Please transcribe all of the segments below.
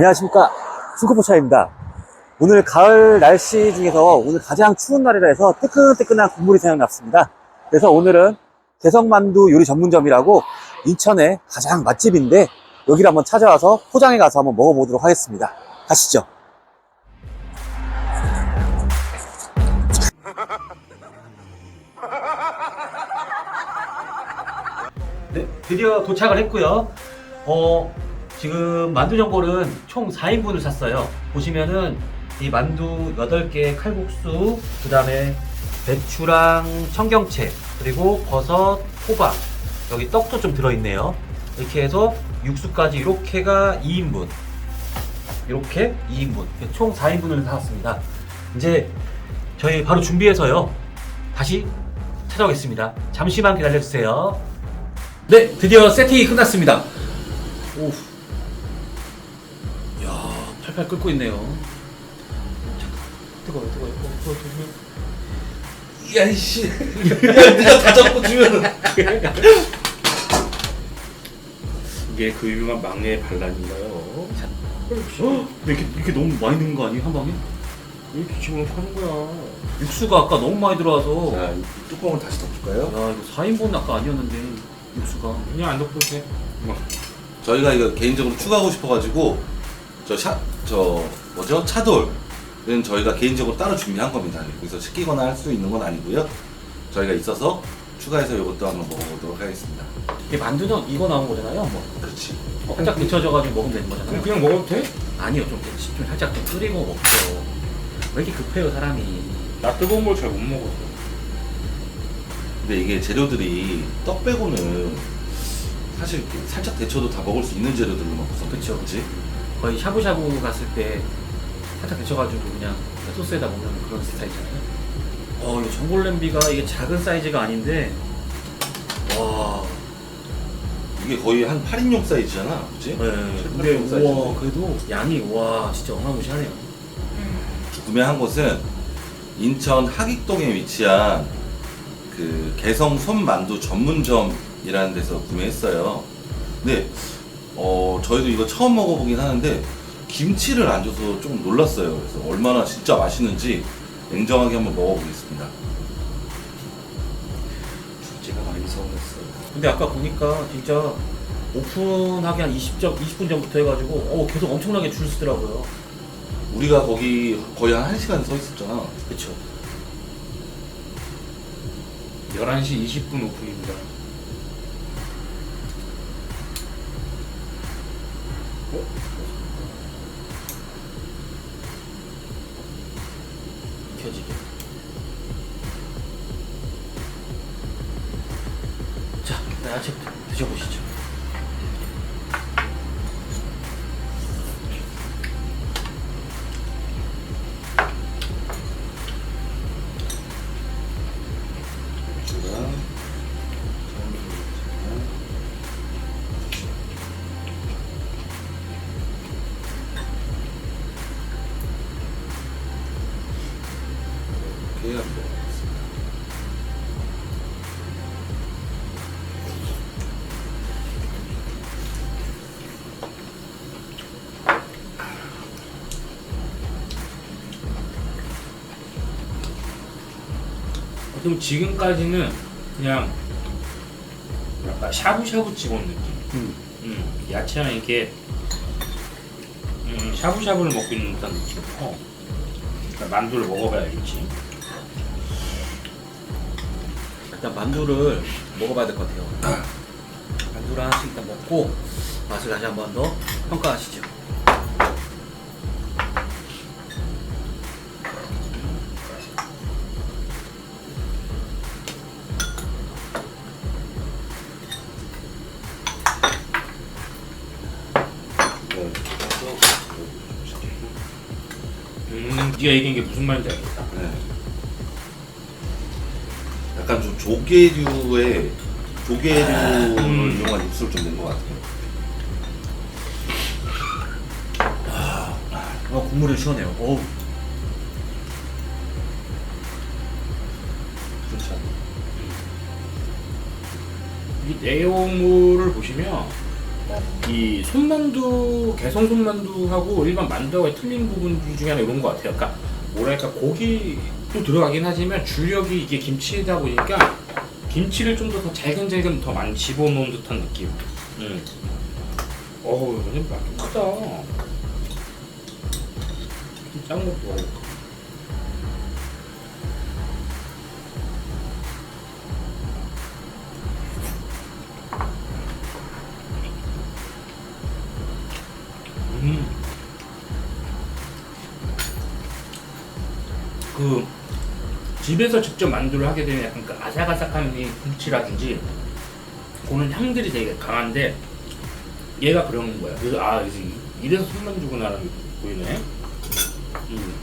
안녕하십니까. 순코포차입니다. 오늘 가을 날씨 중에서 오늘 가장 추운 날이라 해서 뜨끈뜨끈한 국물이 생각났습니다. 그래서 오늘은 개성만두 요리 전문점이라고 인천의 가장 맛집인데 여기를 한번 찾아와서 포장해 가서 한번 먹어보도록 하겠습니다. 가시죠. 네, 드디어 도착을 했고요. 어, 지금 만두 전골은 총 4인분을 샀어요. 보시면은 이 만두 8개 칼국수, 그 다음에 배추랑 청경채, 그리고 버섯, 호박, 여기 떡도 좀 들어있네요. 이렇게 해서 육수까지 이렇게가 2인분. 이렇게 2인분. 총 4인분을 사왔습니다. 이제 저희 바로 준비해서요. 다시 찾아오겠습니다. 잠시만 기다려주세요. 네, 드디어 세팅이 끝났습니다. 오, 야, 팔팔 끓고 있네요. 뜨거워, 뜨거워, 뜨거워, 뜨거워, 뜨거워. 야, 이씨. 야, 네가 다 잡고 주면. 이게 그 유명한 막내 반란인가요? 자, 어? 근데 이렇게, 이렇게 너무 많이 넣은 거 아니에요, 한 방에? 왜 이렇게 지금 하는 거야? 육수가 아까 너무 많이 들어와서. 자, 이 뚜껑을 다시 덮을까요? 야, 이거 4인분 아까 아니었는데, 육수가. 그냥 안 돼. 뭐. 저희가 이거 개인적으로 추가하고 싶어가지고, 저 샤, 저, 뭐죠? 차돌은 저희가 개인적으로 따로 준비한 겁니다. 여기서 시키거나 할 수 있는 건 아니고요. 저희가 있어서 추가해서 이것도 한번 먹어보도록 하겠습니다. 이게 만두는 이거 나온 거잖아요, 뭐. 그렇지. 어, 살짝 데쳐져가지고 먹으면 되는 거잖아요. 그냥, 먹어도 돼? 아니요, 좀, 데- 좀 살짝 좀 끓이고 먹죠. 왜 이렇게 급해요, 사람이. 나 뜨거운 걸 잘 못 먹어. 근데 이게 재료들이 떡 빼고는 사실 이렇게 살짝 데쳐도 다 먹을 수 있는 재료들로만 구성. 그쵸. 그치? 거의 샤브샤브 갔을 때 살짝 데쳐가지고 그냥 소스에다 먹는 그런 스타일이잖아요. 어, 이 전골 냄비가 이게 작은 사이즈가 아닌데, 와, 이게 거의 한 8인용 사이즈잖아. 그치? 네. 근데 팔인용 사이즈인데. 우와, 그래도 양이 와 진짜 어마무시하네요. 구매한 곳은 인천 하객동에 위치한 그 개성 손만두 전문점이라는 데서 구매했어요. 근데 어 저희도 이거 처음 먹어보긴 하는데 김치를 안 줘서 좀 놀랐어요. 그래서 얼마나 진짜 맛있는지 냉정하게 한번 먹어보겠습니다. 제가 많이 서운했어. 근데 아까 보니까 진짜 오픈하기 한 20점, 20분 전부터 해가지고 어, 계속 엄청나게 줄 서더라고요. 우리가 거기 거의 한 1시간 서 있었잖아. 그쵸. 11시 20분 오픈입니다. え 그럼 지금까지는 그냥 약간 샤브샤브 찍어온 느낌. 음. 음, 야채랑 이렇게 음, 샤브샤브를 먹고 있는 듯한 느낌. 어. 그러니까 만두를 먹어봐야 알겠지. 일단 만두를 먹어봐야 될 것 같아요. 만두를 하나씩 일단 먹고 맛을 다시 한번 더 평가하시죠. 해서 음, 네가 얘기한 게 무슨 말인지 알겠다. 조개류의 조개류를 음. 이용한 육수를 좀낸 것 같아요. 어, 국물이 시원해요. 어우. 그렇지 않나요? 이 내용물을 보시면 이 손만두 개성 손만두하고 일반 만두하고 틀린 부분 중에 하나 이런 것 같아요. 그러니까 뭐랄까 고기도 들어가긴 하지만 주력이 이게 김치다 보니까 김치를 좀 더 잘근잘근 더 많이 집어넣은 듯한 느낌. 음. 어우 완전 맛 크다. 좀 것도 먹어. 음. 그 집에서 직접 만두를 하게 되면 약간 그 아삭아삭한 이 김치라든지 그런 향들이 되게 강한데 얘가 그런 거야. 그래서 아 이제 이래서 손만두구나라는 게 보이네. 음.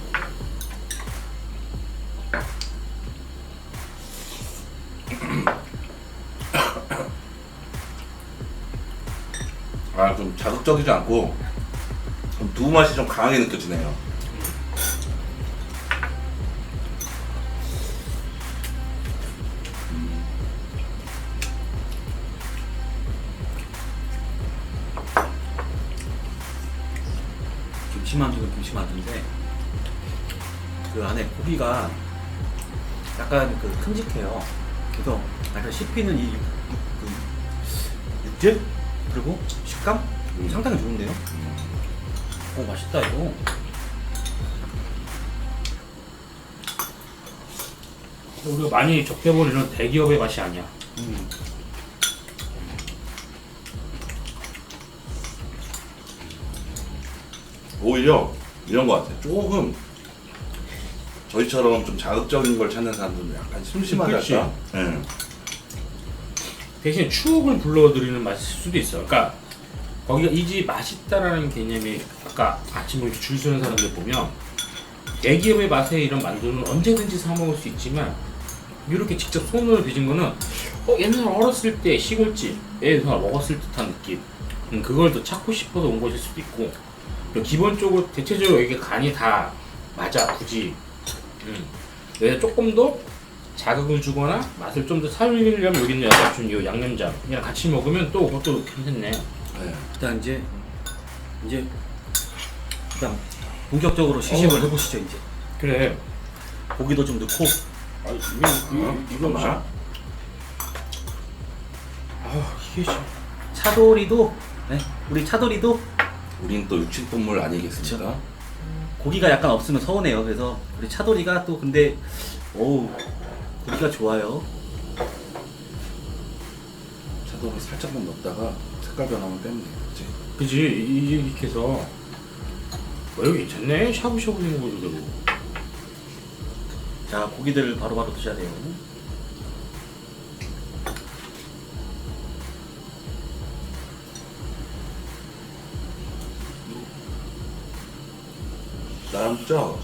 아, 좀 자극적이지 않고 좀 두부 맛이 좀 강하게 느껴지네요. 김치만두인데 그 안에 고기가 약간 그 큼직해요. 그래서 약간 씹히는 이 육, 육, 그 육즙 그리고 식감 음. 상당히 좋은데요. 오 맛있다 이거. 우리가 많이 접해버리는 대기업의 맛이 아니야. 음. 오히려 이런 것 같아요. 조금 저희처럼 좀 자극적인 걸 찾는 사람들은 약간 심심하달까? 예. 대신 추억을 불러들이는 맛일 수도 있어. 그러니까 거기가 이 집 맛있다라는 개념이 아까 아침에 이렇게 줄 서는 사람들 보면 대기업의 맛에 이런 만두는 언제든지 사 먹을 수 있지만 이렇게 직접 손으로 빚은 거는 어, 옛날 어렸을 때 시골집에서 먹었을 듯한 느낌. 음, 그걸 더 찾고 싶어서 온 것일 수도 있고 그리고 기본적으로 대체적으로 이게 간이 다 맞아 굳이. 음. 그래서 조금 더 자극을 주거나 맛을 좀 더 살리려면 여기 있는 약간 좀이 양념장이랑 같이 먹으면 또 그것도 괜찮네. 예. 일단 이제 이제 일단 본격적으로 시식을 어. 해보시죠 이제. 그래. 고기도 좀 넣고 아 이거 어? 이거 잠깐만. 뭐야? 아 이게 씨. 차돌이도 네 우리 차돌이도 우린 또 육식 동물 아니겠습니까? 고기가 약간 없으면 서운해요. 그래서 우리 차돌이가 또 근데 어우 고기가 좋아요. 차도를 살짝만 넣었다가 색깔 변하면 빼면 되겠지. 그지 이- 이렇게 해서 어, 여기 괜찮네 샤브샤브 되는 거대로 자 고기들을 바로바로 드셔야 돼요. 남죠?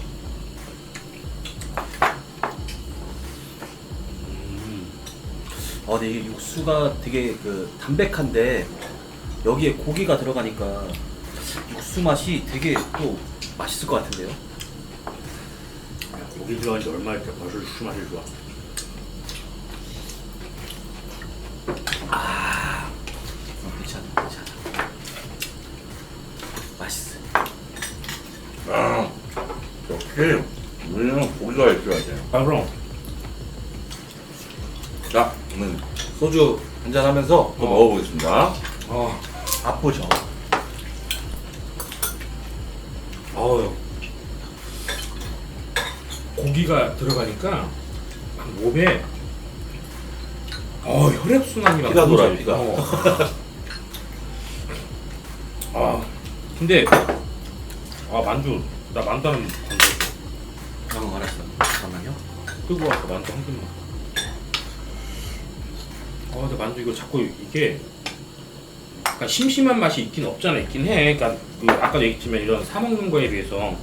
어, 근데 이게 육수가 되게 그 담백한데 여기에 고기가 들어가니까 육수 맛이 되게 또 맛있을 것 같은데요. 야, 고기 들어간 지 얼마 됐다 벌써 육수 맛이 좋아 어, 괜찮아, 괜찮아. 맛있어. 아, 역시 우리는 고기가 있어야 돼요. 아 그럼 자, 오늘 소주 한잔 하면서 또 어. 먹어보겠습니다. 아 맛보죠. 아유 고기가 들어가니까 막 몸에 어 혈액 순환이 막 피가 돌아, 굉장히- 피가. 어. 아 근데 아 만두 나 만두 하나 건져 어, 알았어. 끄고 아까 만두 한 개만 아 근데 만두 이거 자꾸 이게 약간 심심한 맛이 있긴 없잖아 있긴 해 그러니까 그 아까도 얘기했지만 이런 사 먹는 거에 비해서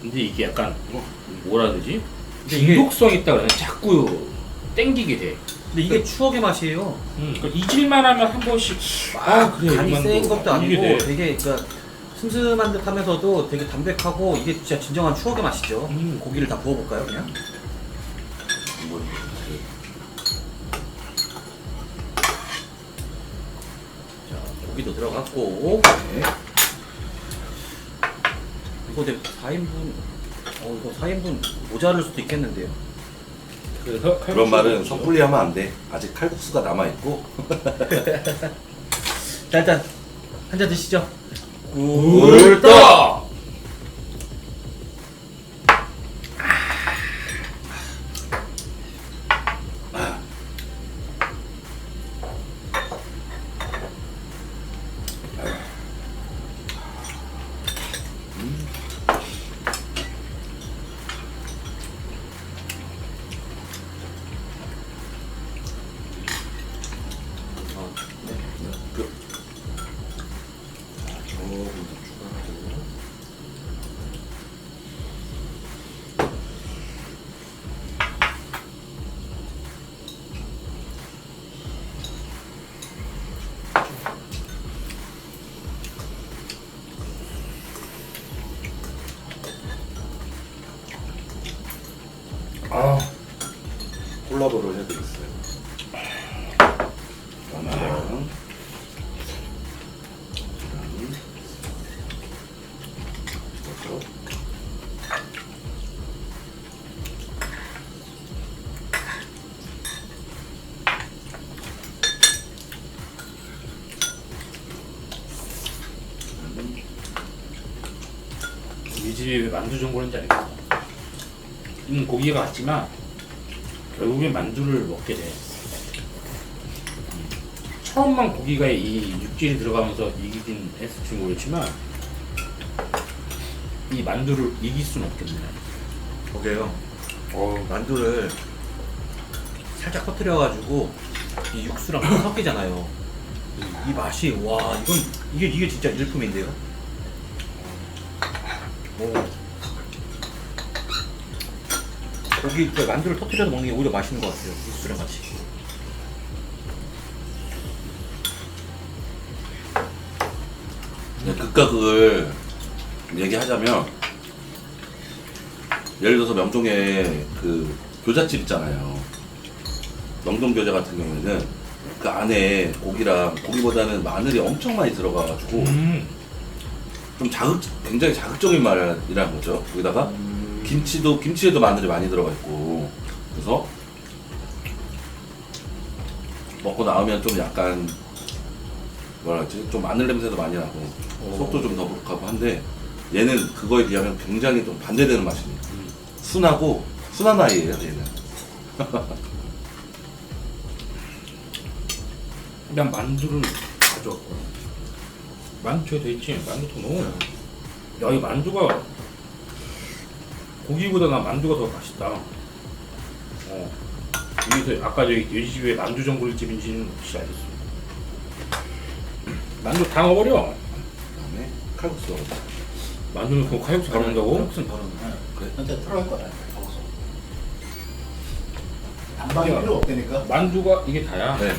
근데 이게 약간 뭐, 뭐라 해야 되지 중독성 있다 그러면 자꾸 땡기게 돼 근데 이게 추억의 맛이에요. 음, 그러니까 잊을만 하면 한 번씩 아 그래 간이 이. 센 것도 아니고 돼. 되게 그러니까 슴슴한 듯하면서도 되게 담백하고 이게 진짜 진정한 추억의 맛이죠. 음. 고기를 다 부어볼까요, 그냥? 뭐, 자, 고기도 들어갔고 네. 이거 내 4인분 어 이거 4인분 모자랄 수도 있겠는데요 그래서 그런 말은 섣불리 하면 안 돼. 아직 칼국수가 남아 있고. 자 일단 한 잔 드시죠 꿀 이 집이 왜 만두 전골인지 알겠어. 음, 고기가 같지만 결국엔 만두를 먹게 돼. 음, 처음만 고기가 이 육질이 들어가면서 이기긴 했을지 모르겠지만 이 만두를 이길 수는 없겠네. 저게요 어 만두를 살짝 터트려가지고 이 육수랑 섞이잖아요 이, 이 맛이 와 이건 이게 이게 진짜 일품인데요 오. 고기 그 만두를 터트려서 먹는 게 오히려 맛있는 것 같아요. 육수랑 같이. 네, 극과 극을 얘기하자면 예를 들어서 명종에 그 교자집 있잖아요. 명동 교자 같은 경우에는 그 안에 고기랑 고기보다는 마늘이 엄청 많이 들어가가지고 음, 좀 자극 굉장히 자극적인 말이라는 거죠. 거기다가 김치도 김치에도 마늘이 많이 들어가 있고 그래서 먹고 나오면 좀 약간 뭐라 그러지 좀 마늘 냄새도 많이 나고 속도 좀 더부룩하고 한데 얘는 그거에 비하면 굉장히 좀 반대되는 맛입니다. 순하고 순한 아이예요 얘는. 그냥 만두를 가져왔고 만두에 돼 있지 만두통 너무 야 이 만두가 고기보다 나 만두가 더 맛있다 어 여기서 아까 저기 이 집에 만두 전골집인지는 혹시 알겠어 만두 다 넣어버려 그다음에 칼국수 넣어서. 만두는 그 칼국수 바로 넣는다고? 칼국수는 바로 그래? 근데 들어갈 거야. 적어서. 반반이 필요 없다니까. 만두가 이게 다야 네.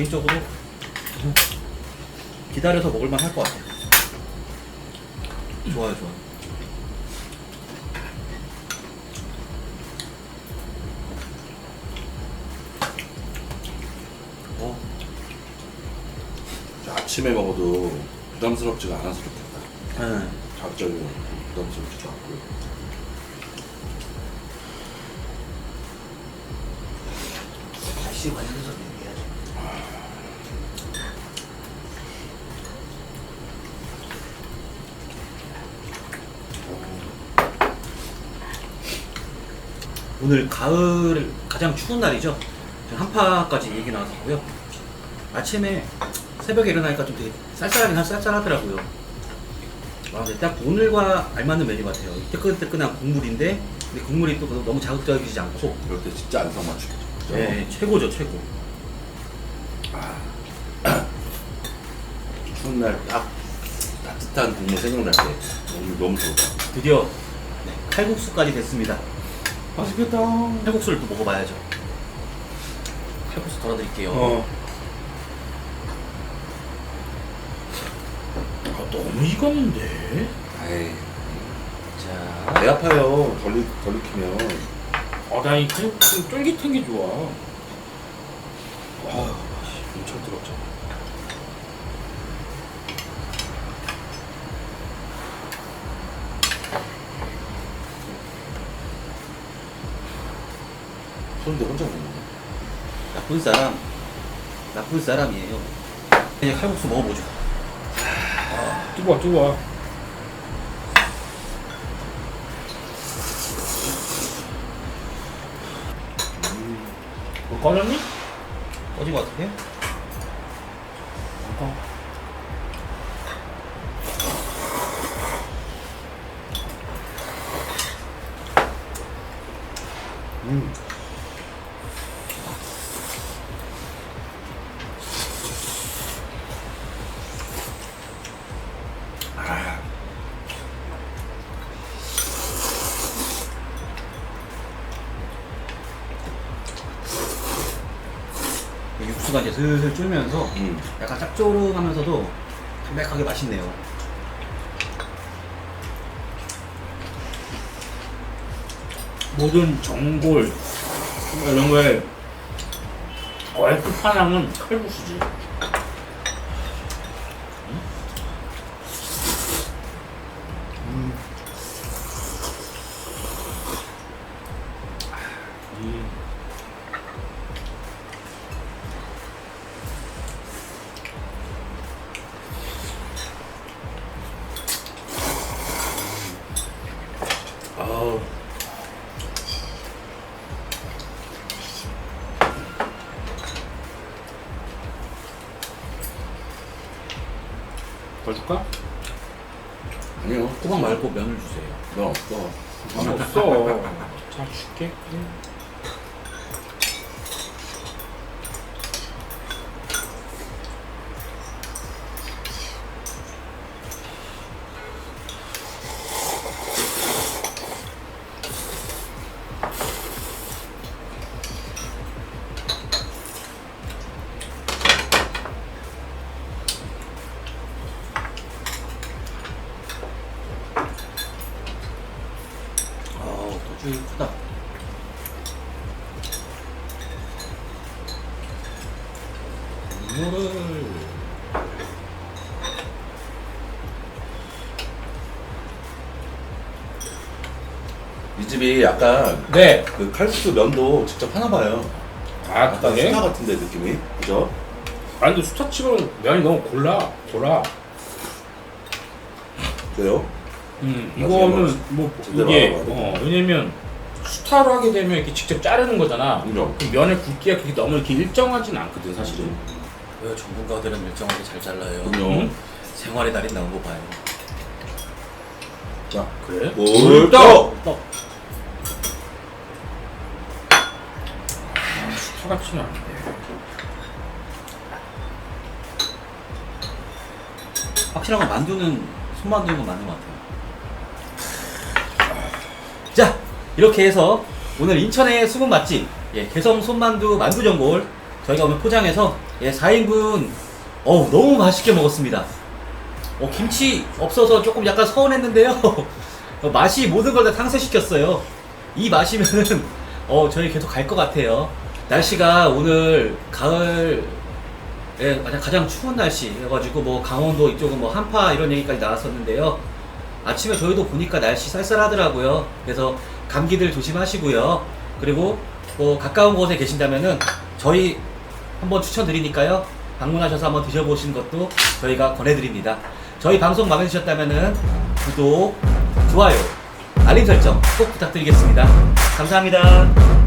개인적으로 기다려서 먹을만 할 것 같아요 좋아요 좋아요 어, 아침에 먹어도 부담스럽지가 않아서 좋겠다. 네. 자극적이고 부담스럽지도 않고. 다시 관련해서 얘기해야지. 오늘 가을 가장 추운 날이죠. 지금 한파까지 얘기 나왔고요. 아침에 새벽에 일어나니까 좀 되게 쌀쌀하긴 한 쌀쌀하더라고요. 아, 근데 딱 오늘과 알맞는 메뉴 같아요. 이 뜨끈뜨끈한 국물인데 근데 국물이 또 너무 자극적이지 않고 그럴 때 진짜 안성맞춤. 네, 최고죠 최고. 추운 날 딱 따뜻한 국물 생각날 때 너무 너무 좋다. 드디어 네, 칼국수까지 됐습니다. 맛있겠다. 해국수를 또 먹어봐야죠. 해국수 덜어드릴게요. 어. 아, 너무 익었는데. 아이, 자, 배 아파요. 덜, 익- 덜 익히면. 아, 나이 해국수 쫄깃한 게 좋아. 아, 맛이 엄청 뜨겁죠. 손대 혼자 먹는 거. 나쁜 사람 나쁜 사람이에요. 그냥 칼국수 먹어보죠. 뜨거워, 뜨거워. 뭐 꺼졌니? 것 같아요? 육수가 이제 슬슬 쫄면서 음. 약간 짭조름하면서도 담백하게 맛있네요. 모든 전골 이런 거에 거의 끝판왕은 칼국수지. 더 줄까? 아니요. 호박 말고 면을 주세요. 너 없어. 아, 없어. 자, 줄게. 아 우, 도중이 크다. 국물을 이 집이 약간 네. 그 칼국수 면도 직접 하나 봐요. 아, 약간 그래? 수타 같은데 느낌이. 그죠? 아니, 근데 수타 치면 면이 너무 골라. 골라. 그래요? 음, 이거는 뭐 제대로 이게 알아봐야. 어, 왜냐면 수타로 하게 되면 이렇게 직접 자르는 거잖아. 그 면의 굵기가 그렇게 너무 이렇게 일정하진 않거든 사실은. 왜 전문가들은 일정하게 잘 잘라요. 그럼요. 응? 생활의 달인 나온 거 봐요. 자, 그래? 꿀떡! 떡. 수타 같지는 않은데. 확실한 건 만두는 손 만드는 건 맞는 것 같아요. 자, 이렇게 해서 오늘 인천의 숨은 맛집 예, 개성 손만두 만두 전골 저희가 오늘 포장해서 예, 4인분 어우 너무 맛있게 먹었습니다. 어, 김치 없어서 조금 약간 서운했는데요. 어, 맛이 모든 걸 다 상쇄시켰어요. 이 맛이면은 어, 저희 계속 갈 것 같아요. 날씨가 오늘 가을 예, 가장 추운 날씨여가지고 뭐 강원도 이쪽은 뭐 한파 이런 얘기까지 나왔었는데요. 아침에 저희도 보니까 날씨 쌀쌀하더라고요. 그래서 감기들 조심하시고요. 그리고 뭐 가까운 곳에 계신다면은 저희 한번 추천드리니까요. 방문하셔서 한번 드셔보시는 것도 저희가 권해드립니다. 저희 방송 마음에 드셨다면은 구독, 좋아요, 알림 설정 꼭 부탁드리겠습니다. 감사합니다.